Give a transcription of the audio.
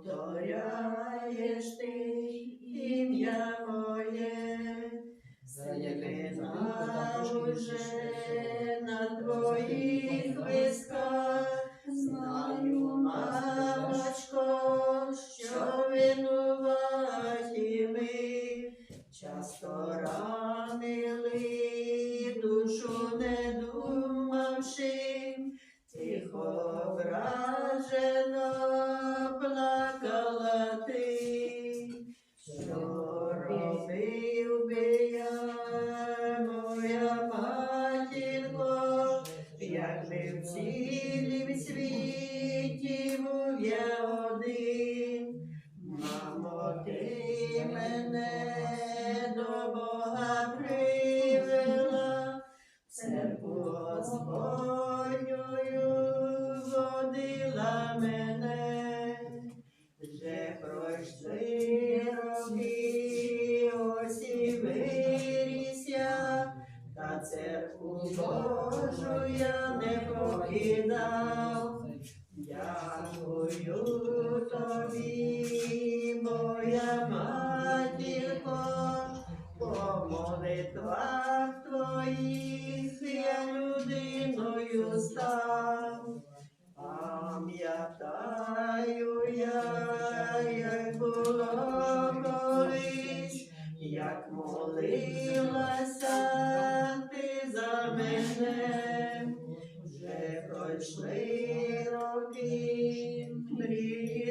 знаєш ти ім'я моє, Заявина уже на твоїх висках, знаю, мамочко, що винуваті ми, часто ранили душу не думавши, тихо вражено би я, моя матінко, якби в цілім світі був я пройшли роки, ось і виріс я, та церкву Божу я не покидав. Дякую тобі, моя матінко, по молитвах твоїх я людиною став. Пам'ятаю я, як було як молилася ти за мене, вже пройшли роки, мрії